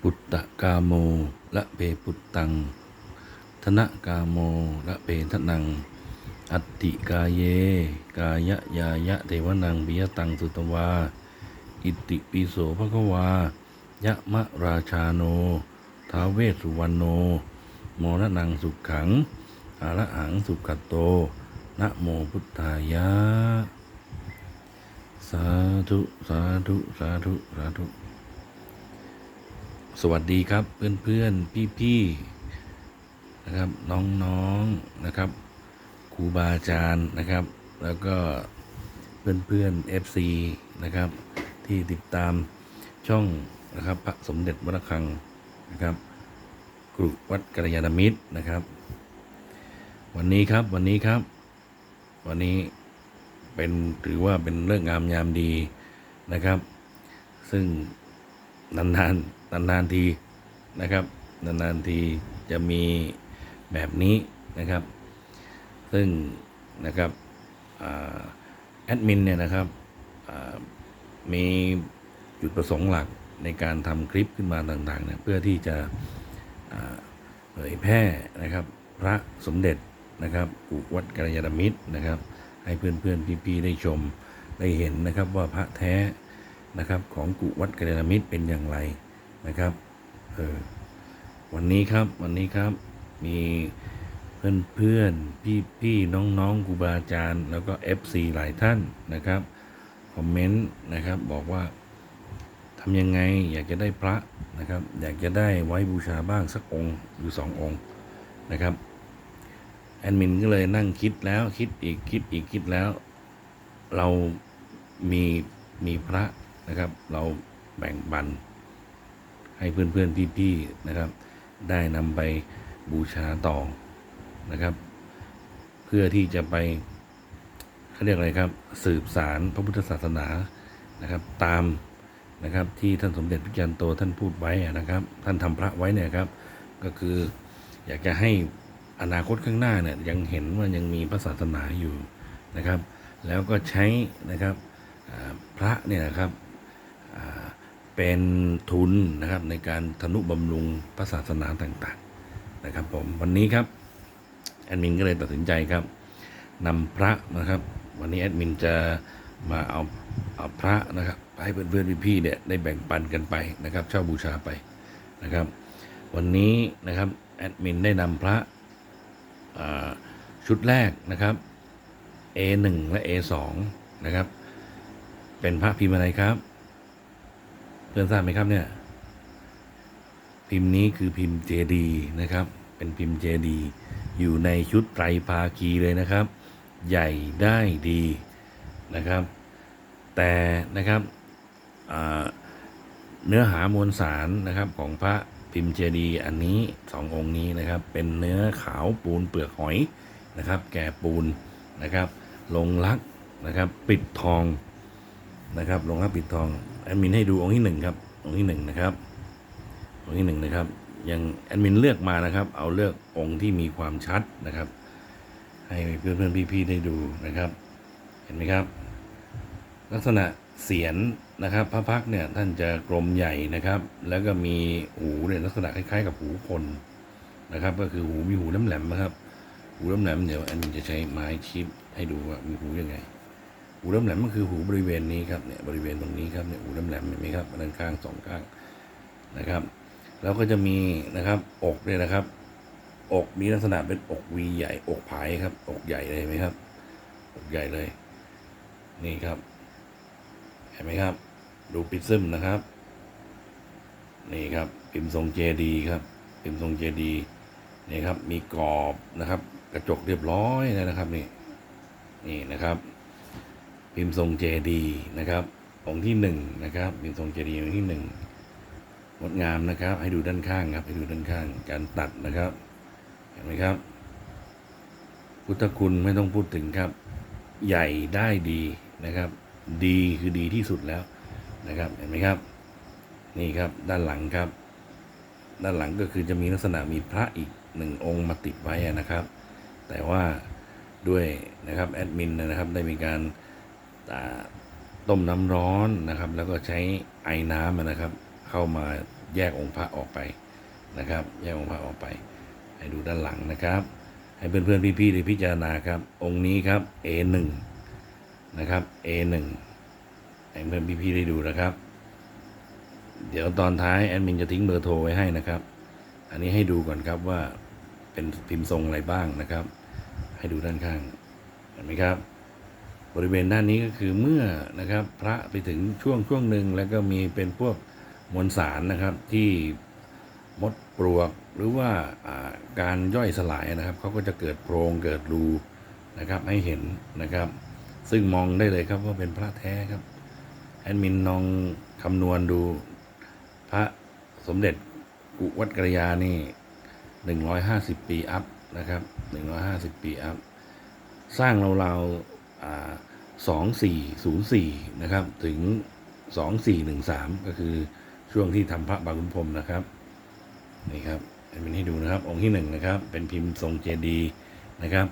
ปุตตะกาโมละเปปุตตัง ธนกาโมละเปทนัง อัตติกาเย กายะยายะเทวนังปิยตังสุตวา อิติปิโสภะควายะมะราชาโน ท้าเวสสุวรรณโนโมรนังสุขขังอาระหังสุขโต นะโมพุทธายะ สาธุ สาธุ สาธุ สาธุ สวัสดีครับเพื่อนเพื่อนพี่พี่นะครับน้องๆนะครับครูบาอาจารย์นะครับ แล้วก็เพื่อนเพื่อนเอฟซีนะครับ ที่ติดตามช่องนะครับพระสมเด็จวัดระฆังนะครับกรุวัดกัลยาณมิตรนะครับ วันนี้ครับวันนี้ครับ วันนี้เป็นถือว่าเป็นเรื่องงามยามดีนะครับ ซึ่งนานๆ นานๆทีนะครับ นานๆทีจะมีแบบนี้นะครับ ซึ่งนะครับอแอดมินเนี่ยนะครับมีจุดประสงค์หลักในการทำคลิปขึ้นมาต่างๆเนี่ยเพื่อที่จะเผยแพร่นะครับ พระสมเด็จนะครับกุวัดกัลยาณมิตรนะครับ ให้เพื่อนๆพี่ๆได้ชมได้เห็นนะครับว่าพระแท้นะครับของกุวัดกรยาณมิตรเป็นอย่างไร นะครับเออวันนี้ครับวันนี้ครับมีเพื่อนเพื่อนพี่พี่น้องน้องครูบาอาจารย์ แล้วก็ FC หลายท่านนะครับคอมเมนต์นะครับบอกว่าทำยังไงอยากจะได้พระนะครับ อยากจะได้ไว้บูชาบ้างสักองค์หรือสององค์นะครับแอดมินก็เลยนั่งคิดแล้วคิดอีกคิดอีกคิดแล้ว เรามีมีพระนะครับ เราแบ่งปัน ให้เพื่อนเพื่อนพี่พี่ๆนะครับ ได้นำไปบูชาต่อนะครับ เพื่อที่จะไปเขาเรียกอะไรครับ สืบสารพระพุทธศาสนานะครับ ตามนะครับที่ท่านสมเด็จพระจันโตท่านพูดไว้นะครับ ท่านทำพระไว้เนี่ยครับ ก็คืออยากจะให้อนาคตข้างหน้าเนี่ยยังเห็นว่ายังมีพระศาสนาอยู่นะครับ แล้วก็ใช้นะครับพระเนี่ยนะครับ เป็นทุนนะครับในการทนุบำรุงพระศาสนาต่างๆนะครับผมวันนี้ครับแอดมินก็เลยตัดสินใจครับนำพระนะครับ วันนี้แอดมินจะมาเอาเอาพระนะครับให้เพื่อนๆพี่ๆเนี่ยได้แบ่งปันกันไปนะครับเช่าบูชาไปนะครับ วันนี้นะครับแอดมินได้นำพระชุดแรกนะครับ A1 และ A2 นะครับ เป็นพระพิมพ์อะไรครับ พื่อนทราบไหมครับเนี่ย พิมพ์นี้คือพิมพ์เจดีนะครับ เป็นพิมพ์เจดีอยู่ในชุดไตรภาคีเลยนะครับ ใหญ่ได้ดีนะครับ แต่นะครับเนื้อหามวลสารนะครับของพระพิมพ์เจดีย์อันนี้สององค์นี้นะครับ เป็นเนื้อขาวปูนเปลือกหอยนะครับ แก่ปูนนะครับ ลงลักนะครับ ปิดทองนะครับ ลงลักปิดทอง แอดมินให้ดูองค์ที่หนึ่งครับองค์ที่หนึ่งนะครับองค์ที่หนึ่งนะครับ ยังแอดมินเลือกมานะครับ เอาเลือกองค์ที่มีความชัดนะครับ ให้เพื่อนเพื่อนๆพี่ๆได้ดูนะครับ เห็นไหมครับ ลักษณะเสียนนะครับ พระพักเนี่ยท่านจะกลมใหญ่นะครับ แล้วก็มีหูเนี่ยลักษณะคล้ายๆ กับหูคนนะครับ ก็คือหูมีหูแหลมๆนะครับ หูแหลมๆเดี๋ยวอันนี้จะใช้ไม้ชี้ให้ดูว่ามีหูยังไง หูแหลมก็คือหูบริเวณนี้ครับเนี่ยบริเวณตรงนี้ครับเนี่ยหูแหลมเห็นไหมครับด้านข้างสองข้างนะครับ แล้วก็จะมีนะครับอกเนี่ยนะครับ อกมีลักษณะเป็นอกวีใหญ่อกผายครับ อกใหญ่เลยไหมครับ อกใหญ่เลย นี่ครับเห็นไหมครับ ดูปิดซึมนะครับ นี่ครับพิมพ์ทรงเจดีครับพิมพ์ทรงเจดีนี่ครับมีกรอบนะครับ กระจกเรียบร้อยเลยนะครับนี่นี่นะครับ พิมพ์ทรงเจดีนะครับองค์ที่หนึ่งนะครับพิมพ์ทรงเจดีองค์ที่หนึ่งงดงามนะครับ ให้ดูด้านข้างครับ ให้ดูด้านข้างการตัดนะครับ เห็นไหมครับ พุทธคุณไม่ต้องพูดถึงครับ ใหญ่ได้ดีนะครับ ดีคือดีที่สุดแล้วนะครับ เห็นไหมครับ นี่ครับด้านหลังครับ ด้านหลังก็คือจะมีลักษณะมีพระอีกหนึ่งองค์มาติดไว้นะครับ แต่ว่าด้วยนะครับแอดมินนะครับได้มีการ ต้มน้ำร้อนนะครับ แล้วก็ใช้ไอ้น้ำนะครับ เข้ามาแยกองค์พระออกไปนะครับ แยกองค์พระออกไป ให้ดูด้านหลังนะครับ ให้เพื่อนๆพี่ๆได้พิจารณาครับ องค์นี้ครับ A1 นะครับ A1 ให้เพื่อนพี่ๆได้ดูนะครับ เดี๋ยวตอนท้ายแอดมินจะทิ้งเบอร์โทรไว้ให้นะครับ อันนี้ให้ดูก่อนครับว่าเป็นพิมพ์ทรงอะไรบ้างนะครับ ให้ดูด้านข้างเห็นไหมครับ บริเวณด้านนี้ก็คือเมื่อนะครับพระไปถึงช่วงช่วงหนึ่งแล้วก็มีเป็นพวกมวลสารนะครับที่มดปลวกหรือว่าการย่อยสลายนะครับเขาก็จะเกิดโพรงเกิดรูนะครับให้เห็นนะครับ ซึ่งมองได้เลยครับว่าเป็นพระแท้ครับแอดมินลองคำนวณดูพระสมเด็จกุวัดกระยานี่หนึ่งร้อยห้าสิบปีอัพนะครับหนึ่งร้อยห้าสิบปีอัพ สร้างเราๆ สองสี่ศูนย์สี่นะครับ ถึงสองสี่หนึ่งสามก็คือช่วงที่ทำพระบางขุนพรมนะครับ นี่ครับเป็นให้ดูนะครับ องค์ที่หนึ่งนะครับ เป็นพิมพ์ทรงเจดีย์นะครับ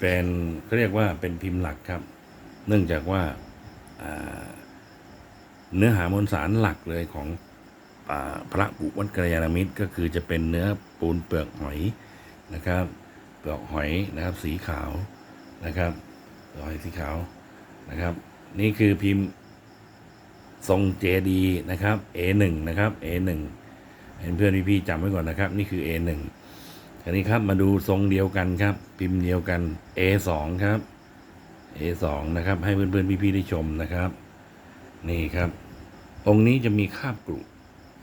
เป็นเขาเรียกว่าเป็นพิมพ์หลักครับ เนื่องจากว่าาเนื้อหามวลสารหลักเลยของอพระปุวัดกรยาณมิตรก็คือจะเป็นเนื้อปูนเปลือกหอยนะครับ เปลือกหอยนะครับสีขาวนะครับเปลือกหอยสีขาวนะครับ นี่คือพิมพ์ทรงเจดีนะครับ A1 นะครับ A1 เห็นเพื่อนพี่ๆจำไว้ก่อนนะครับ นี่คือ A1 ทีนี้ครับมาดูทรงเดียวกันครับ พิมพ์เดียวกัน A2 ครับ A2 นะครับ ให้เพื่อนๆพี่ๆได้ชมนะครับ นี่ครับ องค์นี้จะมีคาบกรุ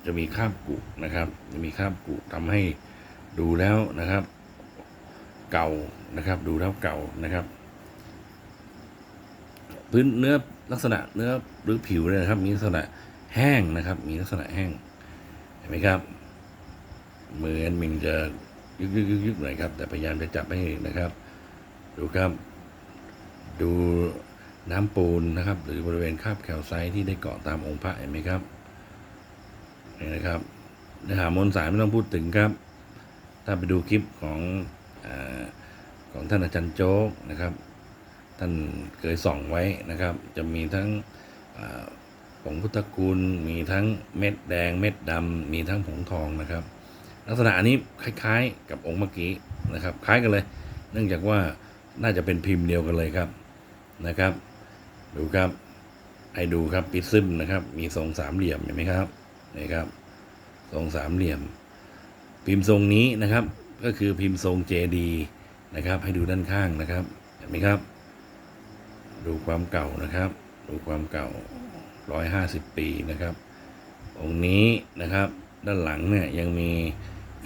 จะมีคาบกรุนะครับ จะมีคาบกรุทำให้ดูแล้วนะครับ เก่านะครับ ดูแล้วเก่านะครับ พื้นเนื้อลักษณะเนื้อหรือผิวเนี่ยนะครับ มีลักษณะแห้งนะครับ มีลักษณะแห้งเห็นไหมครับมือแอนมินจะยึกยึกยึกยึกหน่อยครับ แต่พยายามจะจับให้นะครับ ดูครับ ดูน้ำปูนนะครับ หรือบริเวณคาบแคลไซต์ที่ได้เกาะตามองค์พระเห็นไหมครับนี่นะครับเนื้อหามวลสารไม่ต้องพูดถึงครับ ถ้าไปดูคลิปของ ของท่านอาจารย์โจ๊กนะครับ ท่านเคยส่องไว้นะครับ จะมีทั้งอาผงพุทธกูลมีทั้งเม็ดแดงเม็ดดำมีทั้งผงทองนะครับ ลักษณะอันนี้คล้าย ๆ กับองค์เมื่อกี้นะครับ คล้ายกันเลย เนื่องจากว่าน่าจะเป็นพิมพ์เดียวกันเลยครับนะครับ ดูครับให้ดูครับปิดซึมนะครับ มีทรงสามเหลี่ยมเห็นไหมครับนี่ครับ ทรงสามเหลี่ยม พิมพ์ทรงนี้นะครับ ก็คือพิมพ์ทรงเจดีนะครับ ให้ดูด้านข้างนะครับเห็นไหมครับ ดูความเก่านะครับ ดูความเก่าร้อยห้าสิบปีนะครับ องค์นี้นะครับด้านหลังเนี่ยยังมี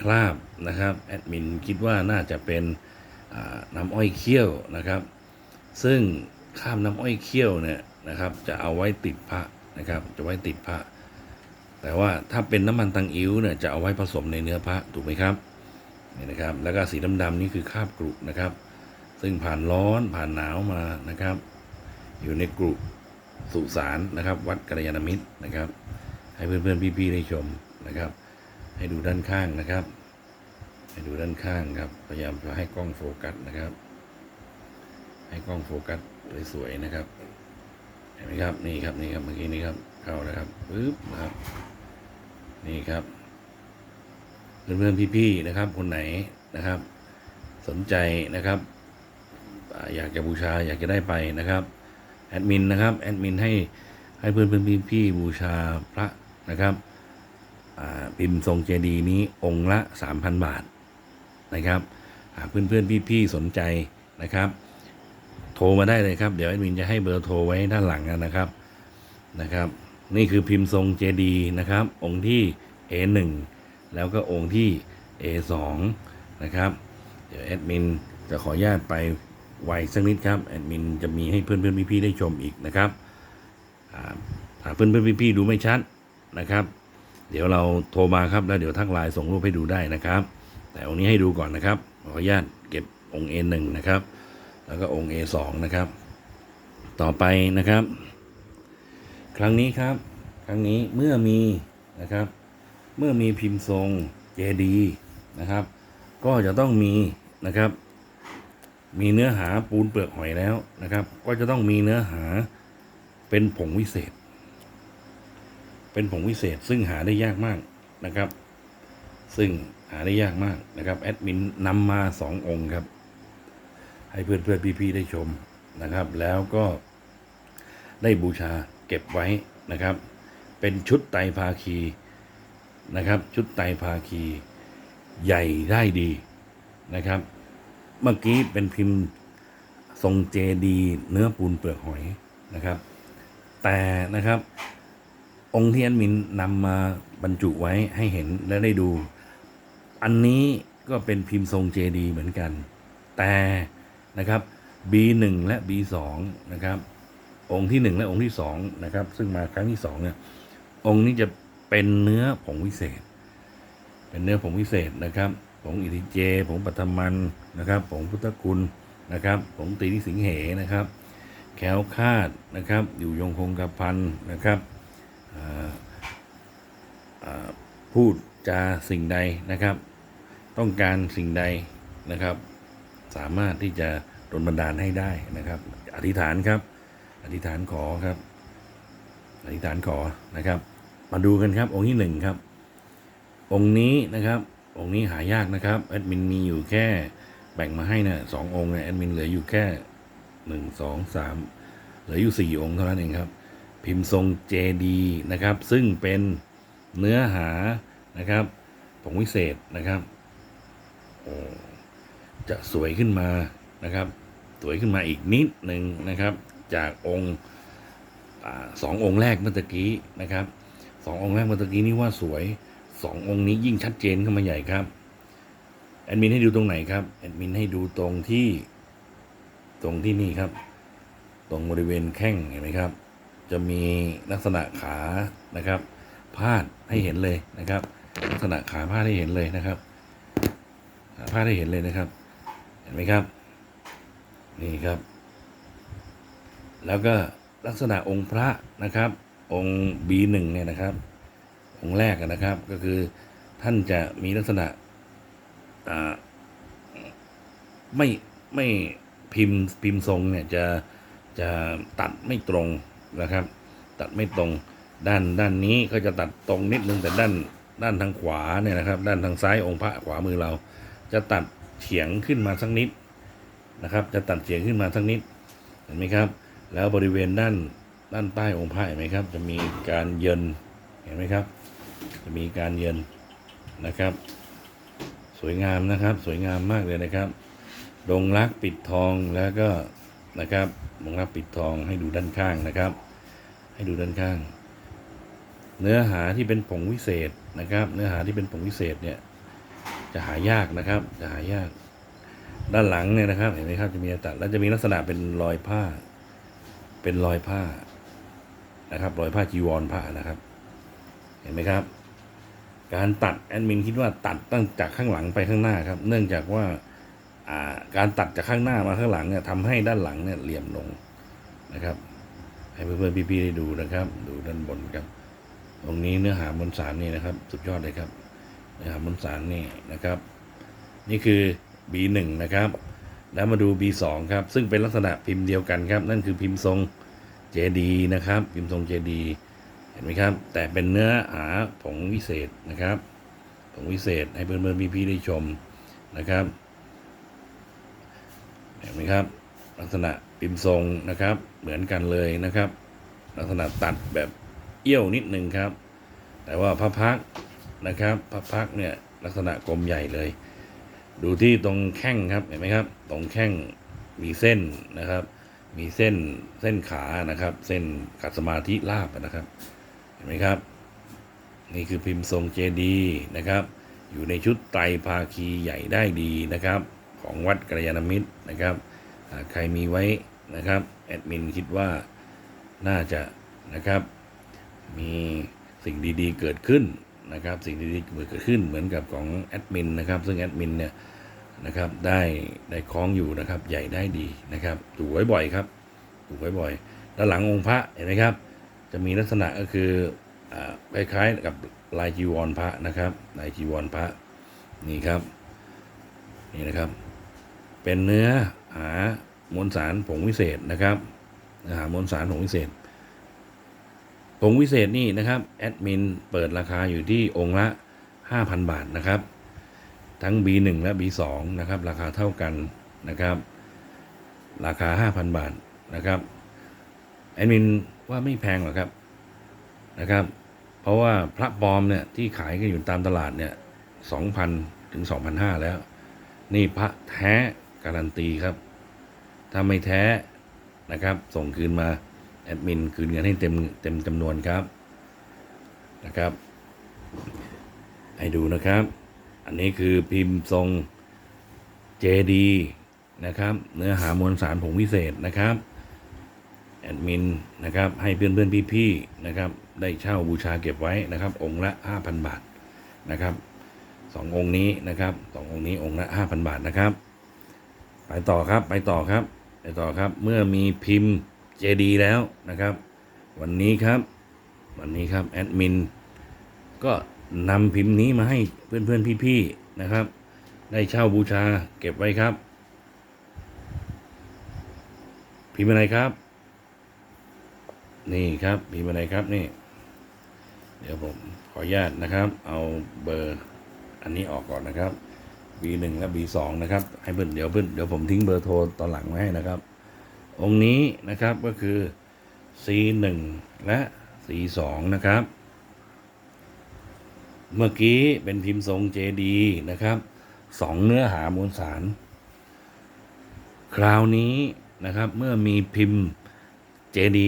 คราบนะครับแอดมินคิดว่าน่าจะเป็นน้ำอ้อยเคี่ยวนะครับ ซึ่งคราบน้ำอ้อยเคี่ยวเนี่ยนะครับ จะเอาไว้ติดพระนะครับ จะไว้ติดพระแต่ว่าถ้าเป็นน้ำมันตังอิ้วเนี่ยจะเอาไว้ผสมในเนื้อพระถูกไหมครับ นี่นะครับ แล้วก็สีดำๆนี่คือคาบกรุนะครับ ซึ่งผ่านร้อนผ่านหนาวมานะครับ อยู่ในกรุสุสานนะครับ วัดกัลยาณมิตรนะครับ ให้เพื่อนๆพี่ๆได้ชมนะครับ ให้ดูด้านข้างนะครับ ให้ดูด้านข้างครับ พยายามจะให้กล้องโฟกัสนะครับ ให้กล้องโฟกัสสวยๆนะครับเห็นไหมครับนี่ครับนี่ครับเมื่อกี้นี้ครับเข้าแล้วครับปึ๊บนะครับ นี่ครับ เพื่อนๆพี่ๆนะครับ คนไหนนะครับ สนใจนะครับ อยากจะบูชาอยากจะได้ไปนะครับแอดมินนะครับแอดมินให้ให้เพื่อนเพื่อนพี่พี่ๆบูชาพระนะครับพิมพ์ทรงเจดีย์นี้องค์ละสามพันบาทนะครับหากเพื่อนเพื่อนพี่พี่ๆสนใจนะครับ โทรมาได้เลยครับ เดี๋ยวแอดมินจะให้เบอร์โทรไว้ด้านหลังนะครับนะครับ นี่คือพิมพ์ทรงเจดีย์นะครับ องค์ที่ A1 แล้วก็องค์ที่ A2 นะครับ เดี๋ยวแอดมินจะขออนุญาตไปไวสักนิดครับ แอดมินจะมีให้เพื่อนเพื่อนพี่ๆได้ชมอีกนะครับอ่าหากเพื่อนเพื่อนพี่ๆดูไม่ชัดนะครับ เดี๋ยวเราโทรมาครับแล้วเดี๋ยวทักไลน์ส่งรูปให้ดูได้นะครับ แต่องค์นี้ให้ดูก่อนนะครับ ขออนุญาตเก็บองค์ A1 นะครับ แล้วก็องค์ A2 นะครับ ต่อไปนะครับ ครั้งนี้ครับ ครั้งนี้เมื่อมีนะครับ เมื่อมีพิมพ์ทรงเจดีนะครับ ก็จะต้องมีนะครับ มีเนื้อหาปูนเปลือกหอยแล้วนะครับ ก็จะต้องมีเนื้อหาเป็นผงวิเศษ เป็นผงวิเศษซึ่งหาได้ยากมากนะครับ ซึ่งหาได้ยากมากนะครับแอดมินนำมาสององค์ครับ ให้เพื่อนเพื่อนพี่ๆได้ชมนะครับ แล้วก็ได้บูชาเก็บไว้นะครับ เป็นชุดไตรภาคี นะครับ ชุดไตภาคีใหญ่ได้ดีนะครับ เมื่อกี้เป็นพิมพ์ทรงเจดีเนื้อปูนเปลือกหอยนะครับ แต่นะครับ องค์ที่แอดมินนำมาบรรจุไว้ให้เห็นและได้ดู อันนี้ก็เป็นพิมพ์ทรงเจดีเหมือนกัน แต่นะครับ B1 และ B2 นะครับ องค์ที่ 1 และองค์ที่2นะครับ ซึ่งมาครั้งที่2เนี่ยองค์นี้จะ เป็นเนื้อผงวิเศษ เป็นเนื้อผงวิเศษนะครับผงอิทิเจผงปัทมันนะครับผงพุทธคุณนะครับผงตีนิสิงเหนะครับแคล้วคาดนะครับ อยู่ยงคงกระพันนะครับพูดจาสิ่งใดนะครับ ต้องการสิ่งใดนะครับ สามารถที่จะดลบันดาลให้ได้นะครับ อธิษฐานครับ อธิษฐานขอครับ อธิษฐานขอนะครับ มาดูกันครับ องค์ที่หนึ่งครับ องค์นี้นะครับ องค์นี้หายากนะครับแอดมินมีอยู่แค่แบ่งมาให้นะสององค์เนี่ยแอดมินเหลืออยู่แค่หนึ่งสองสามเหลืออยู่สี่องค์เท่านั้นเองครับ พิมพ์ทรงเจดีนะครับ ซึ่งเป็นเนื้อหานะครับผงวิเศษนะครับโอจะสวยขึ้นมานะครับ สวยขึ้นมาอีกนิดหนึ่งนะครับ จากองค์สององค์แรกเมื่อกี้นะครับ สององค์แรกเมื่อกี้นี่ว่าสวยสององค์นี้ยิ่งชัดเจนขึ้นมาใหญ่ครับ แอดมินให้ดูตรงไหนครับ แอดมินให้ดูตรงที่ ตรงที่นี่ครับ ตรงบริเวณแข้งเห็นไหมครับ จะมีลักษณะขานะครับ พาดให้เห็นเลยนะครับ ลักษณะขาพาดให้เห็นเลยนะครับขาพาดให้เห็นเลยนะครับ เห็นไหมครับ นี่ครับ แล้วก็ลักษณะองค์พระนะครับ องค์ B1 เนี่ยนะครับ องค์แรกนะครับก็คือท่านจะมีลักษณะไม่ไม่พิมพ์พิมพ์ทรงเนี่ยจะจะตัดไม่ตรงนะครับ ตัดไม่ตรงด้านด้านนี้ก็จะตัดตรงนิดนึงแต่ด้านด้านทางขวาเนี่ยนะครับ ด้านทางซ้ายองค์พระขวามือเรา จะตัดเฉียงขึ้นมาสักนิดนะครับ จะตัดเฉียงขึ้นมาสักนิดเห็นไหมครับ แล้วบริเวณด้าน ด้านใต้องค์พระเห็นไหมครับ จะมีการเยินเห็นไหมครับ จะมีการเยินนะครับ สวยงามนะครับ สวยงามมากเลยนะครับ ดงรักปิดทองแล้วก็นะครับดงรักปิดทองให้ดูด้านข้างนะครับ ให้ดูด้านข้าง เนื้อหาที่เป็นผงวิเศษนะครับ เนื้อหาที่เป็นผงวิเศษเนี่ยจะหายากนะครับ จะหายากด้านหลังเนี่ยนะครับ เห็นไหมครับจะมีตัดแล้วจะมีลักษณะเป็นรอยผ้า เป็นรอยผ้า นะครับรอยผ้าจีวรผ้านะครับ เห็นไหมครับ การตัดแอดมินคิดว่าตัดตั้งจากข้างหลังไปข้างหน้าครับ เนื่องจากว่าการตัดจากข้างหน้ามาข้างหลังเนี่ยทำให้ด้านหลังเนี่ยเหลี่ยมลงนะครับ ให้เพื่อนๆพี่ๆได้ดูนะครับ ดูด้านบนครับ ตรงนี้เนื้อหามวลสารนี่นะครับ สุดยอดเลยครับ เนื้อหามวลสารนี่นะครับ นี่คือ B1 นะครับ แล้วมาดู B2 ครับ ซึ่งเป็นลักษณะพิมพ์เดียวกันครับ นั่นคือพิมพ์ทรง จดีนะครับ พิมพ์ทรงเจดี เห็นไหมครับ แต่เป็นเนื้อหาผงวิเศษนะครับผงวิเศษให้เพื่อนๆพี่ๆได้ชมนะครับ เห็นไหมครับ ลักษณะพิมพ์ทรงนะครับ เหมือนกันเลยนะครับ ลักษณะตัดแบบเอี้ยวนิดนึงครับ แต่ว่าพระพักนะครับพระพักเนี่ยลักษณะกลมใหญ่เลย ดูที่ตรงแข้งครับเห็นไหมครับ ตรงแข้งมีเส้นนะครับ มีเส้นเส้นขานะครับ เส้นขัดสมาธิลาบนะครับ เห็นไหมครับ นี่คือพิมพ์ทรงเจดีย์นะครับ อยู่ในชุดไตรภาคีใหญ่ได้ดีนะครับ ของวัดกัลยาณมิตรนะครับใครมีไว้นะครับแอดมินคิดว่าน่าจะนะครับ มีสิ่งดีๆเกิดขึ้นนะครับ สิ่งดีๆเกิดขึ้นเหมือนกับของแอดมินนะครับ ซึ่งแอดมินเนี่ย นะครับได้ได้คล้องอยู่นะครับ ใหญ่ได้ดีนะครับถูกไว้บ่อยครับถูกไว้บ่อย ด้านหลังองค์พระเห็นไหมครับ จะมีลักษณะก็คือคล้ายๆกับลายจีวรพระนะครับลายจีวรพระนี่ครับนี่นะครับ เป็นเนื้อหามวลสารผงวิเศษนะครับเนื้อหามวลสารผงวิเศษผงวิเศษนี่นะครับแอดมินเปิดราคาอยู่ที่องค์ละ 5,000 บาทนะครับ ทั้ง B1 และ B2 นะครับ ราคาเท่ากันนะครับ ราคา 5,000 บาทนะครับแอดมินว่าไม่แพงหรอกครับนะครับ เพราะว่าพระปลอมเนี่ยที่ขายกันอยู่ตามตลาดเนี่ย2,000 ถึง 2,500 แล้ว นี่พระแท้การันตีครับ ถ้าไม่แท้นะครับ ส่งคืนมาแอดมินคืนเงินให้เต็มเต็มจำนวนครับนะครับ ให้ดูนะครับ อันนี้คือพิมพ์ทรง JD นะครับ เนื้อหามวลสารผงวิเศษนะครับ แอดมินนะครับ ให้เพื่อนเพื่อนพี่ๆนะครับ ได้เช่าบูชาเก็บไว้นะครับ องค์ละ 5,000 บาทนะครับสององค์นี้นะครับสององค์นี้องค์ละ 5,000 บาทนะครับ ไปต่อครับไปต่อครับ ไปต่อครับ เมื่อมีพิมพ์ JD แล้วนะครับ วันนี้ครับ วันนี้ครับแอดมินก็ นำพิมพ์นี้มาให้เพื่อนๆพี่ๆนะครับ ได้เช่าบูชาเก็บไว้ครับ พิมพ์อะไรครับ นี่ครับพิมพ์อะไรครับนี่ เดี๋ยวผมขออนุญาตนะครับ เอาเบอร์อันนี้ออกก่อนนะครับ B1 และ B2 นะครับ ให้เพื่อนเดี๋ยวเพื่อนเดี๋ยวผมทิ้งเบอร์โทรตอนหลังไว้ให้นะครับ องค์นี้นะครับก็คือ C1 และ C2 นะครับ เมื่อกี้เป็นพิมพ์ทรง JD นะครับสองเนื้อหามวลสาร คราวนี้นะครับเมื่อมีพิมพ์ JD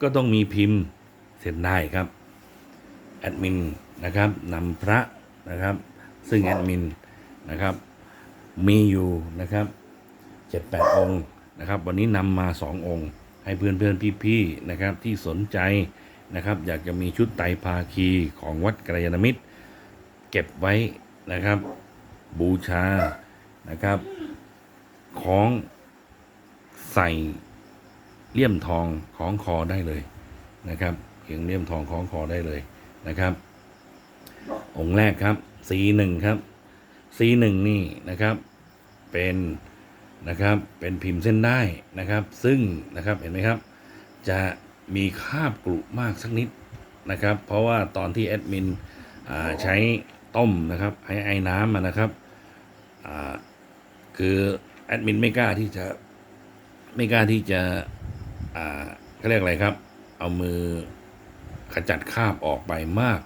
ก็ต้องมีพิมพ์เส้นได้ครับแอดมินนะครับนำพระนะครับ ซึ่งแอดมินนะครับ มีอยู่นะครับเจ็ดแปดองค์นะครับ วันนี้นำมาสององค์ ให้เพื่อนเพื่อนพี่ๆนะครับที่สนใจนะครับ อยากจะมีชุดไตรภาคีของวัดกระยาณมิตร ก็บไว้นะครับ บูชานะครับ ของใส่เลี่ยมทองของคอได้เลยนะครับเขียงเลี่ยมทองของคอได้เลยนะครับ องค์แรกครับ C1 ครับ C1 นี่นะครับเป็นนะครับเป็นพิมพ์เส้นได้นะครับ ซึ่งนะครับเห็นไหมครับ จะมีคาบกรุมากสักนิดนะครับ เพราะว่าตอนที่แอดมินใช้ ต้มนะครับให้ไอ้น้ำนะครับคือแอดมินไม่กล้าที่จะไม่กล้าที่จะอ่าเขาเรียกอะไรครับ เอามือขจัดคราบออกไปมาก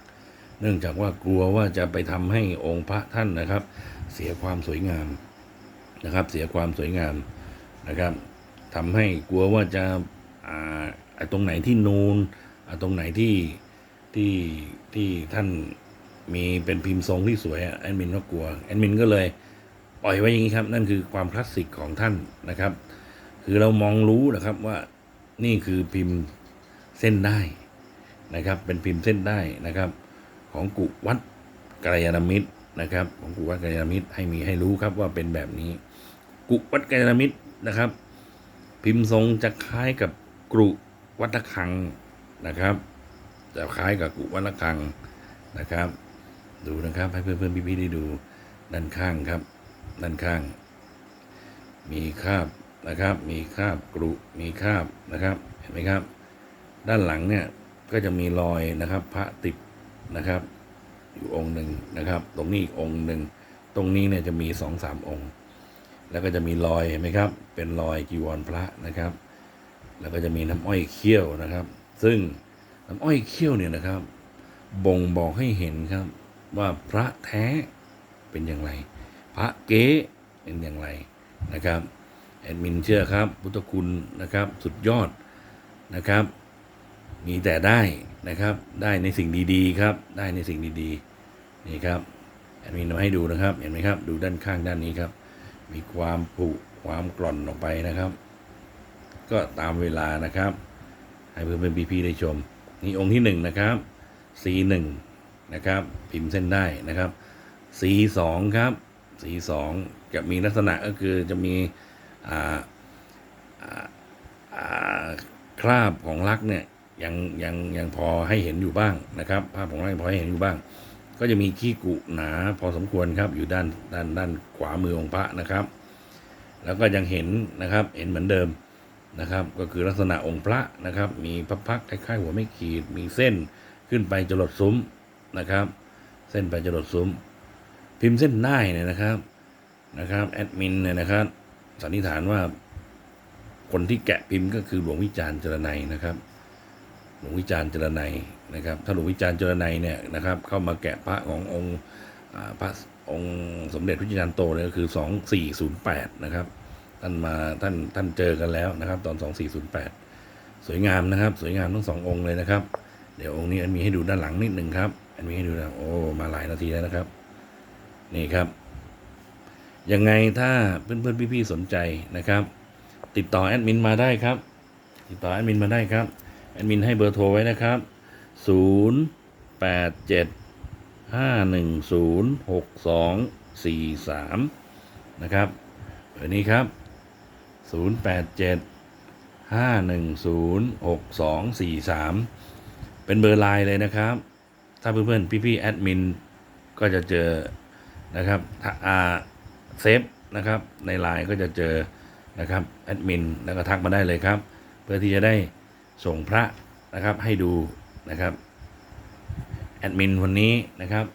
เนื่องจากว่ากลัวว่าจะไปทำให้องค์พระท่านนะครับ เสียความสวยงามนะครับ เสียความสวยงามนะครับทำให้กลัวว่าจะอ่าตรงไหนที่นูนอ่าตรงไหนที่ที่ที่ท่าน มีเป็นพิมพ์ทรงที่สวยอะแอดมินก็กลัวแอดมินก็เลยปล่อยไว้อย่างนี้ครับ นั่นคือความคลาสสิกของท่านนะครับ คือเรามองรู้นะครับว่านี่คือพิมพ์เส้นได้นะครับ เป็นพิมพ์เส้นได้นะครับ ของกุวัดกรยาณมิตรนะครับ ของกุวัดกรยาณมิตรให้มีให้รู้ครับว่าเป็นแบบนี้ กุวัดกรยาณมิตรนะครับ พิมพ์ทรงจะคล้ายกับกรุวัดระฆังนะครับ จะคล้ายกับกุวัดระฆังนะครับ ดูนะครับ ให้เพื่อนๆพี่ๆได้ดูด้านข้างครับ ด้านข้าง มีคราบนะครับ มีคราบกรุมีคราบนะครับ เห็นไหมครับ ด้านหลังเนี่ยก็จะมีรอยนะครับ พระติดนะครับ อยู่องค์หนึ่งนะครับ ตรงนี้อีกองค์หนึ่งตรงนี้เนี่ยจะมีสองสามองค์ แล้วก็จะมีรอยเห็นไหมครับ เป็นรอยจีวรพระนะครับ แล้วก็จะมีน้ำอ้อยเขี้ยวนะครับ ซึ่งน้ำอ้อยเขี้ยวเนี่ยนะครับ บ่งบอกให้เห็นครับ ว่าพระแท้เป็นอย่างไร พระเก๊เป็นอย่างไรนะครับแอดมินเชื่อครับ พุทธคุณนะครับสุดยอดนะครับ มีแต่ได้นะครับ ได้ในสิ่งดีๆครับ ได้ในสิ่งดีๆนี่ครับแอดมินเอาให้ดูนะครับ เห็นไหมครับ ดูด้านข้างด้านนี้ครับ มีความผุความกร่อนออกไปนะครับ ก็ตามเวลานะครับ ให้เพื่อนเป็นพี่ๆได้ชม นี่องค์ที่หนึ่งนะครับ C1 นะครับ พิมพ์เส้นได้นะครับ C2 ครับ C2 จะมีลักษณะก็คือจะมีคราบของลักษ์เนี่ยยังยังยังพอให้เห็นอยู่บ้างนะครับภาพของลักษ์พอให้เห็นอยู่บ้าง ก็จะมีขี้กุหนาพอสมควรครับอยู่ด้านด้านด้านขวามือองค์พระนะครับ แล้วก็ยังเห็นนะครับเห็นเหมือนเดิมนะครับ ก็คือลักษณะองค์พระนะครับ มีพระพักคล้ายๆหัวไม่ขีดมีเส้นขึ้นไปจรดซุ้ม นะครับ เส้นไปจรดซุ้ม พิมพ์เส้นได้เนี่ยนะครับนะครับแอดมินเนี่ยนะครับสันนิษฐานว่า คนที่แกะพิมพ์ก็คือหลวงวิจารณ์จรไนยนะครับ หลวงวิจารณ์จรไนยนะครับ ถ้าหลวงวิจารณ์จรไนยเนี่ยนะครับ เข้ามาแกะพระขององค์พระองค์สมเด็จพระจินานโตเนี่ยก็คือสองสี่ศูนย์แปดนะครับ ท่านมาท่านท่านเจอกันแล้วนะครับ ตอนสองสี่ศูนย์แปดสวยงามนะครับ สวยงามทั้งสององค์เลยนะครับ เดี๋ยวองค์นี้มีให้ดูด้านหลังนิดหนึ่งครับ อันมีให้ดูนะโอ้มาหลายนาทีแล้วนะครับ นี่ครับ ยังไงถ้าเพื่อนๆพี่ๆสนใจนะครับ ติดต่อแอดมินมาได้ครับ ติดต่อแอดมินมาได้ครับแอดมินให้เบอร์โทรไว้นะครับ 0 8 7 5 1 0 6 2 4 3 นะครับเบอร์นี้ครับ 0 8 7 5 1 0 6 2 4 3 เป็นเบอร์ไลน์เลยนะครับ ถ้าเพื่อนๆพี่ๆแอดมินก็จะเจอนะครับถ้าอาเซฟนะครับในไลน์ก็จะเจอนะครับแอดมินแล้วก็ทักมาได้เลยครับ เพื่อที่จะได้ส่งพระนะครับให้ดูนะครับแอดมินวันนี้นะครับ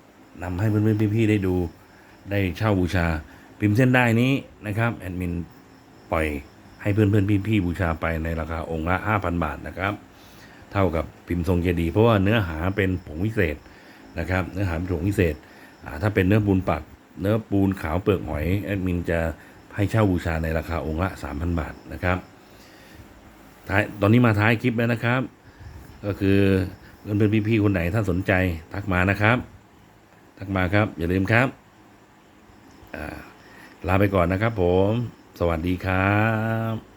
นำให้เพื่อนๆพี่ๆได้ดูได้เช่าบูชา พิมพ์เส้นได้นี้นะครับแอดมินปล่อยให้เพื่อนๆพี่ๆบูชาไปในราคาองค์ละ 5,000 บาทนะครับ เท่ากับพิมพ์ทรงเจดี เพราะว่าเนื้อหาเป็นผงวิเศษนะครับ เนื้อหาเป็นผงวิเศษถ้าเป็นเนื้อปูนปัก เนื้อปูนขาวเปลือกหอยแอดมินจะให้เช่าบูชาในราคาองค์ละ3,000 บาทนะครับท้ายตอนนี้มาท้ายคลิปแล้วนะครับ ก็คือเพื่อนๆพี่ๆคนไหนถ้าสนใจทักมานะครับ ทักมาครับอย่าลืมครับลาไปก่อนนะครับผม สวัสดีครับ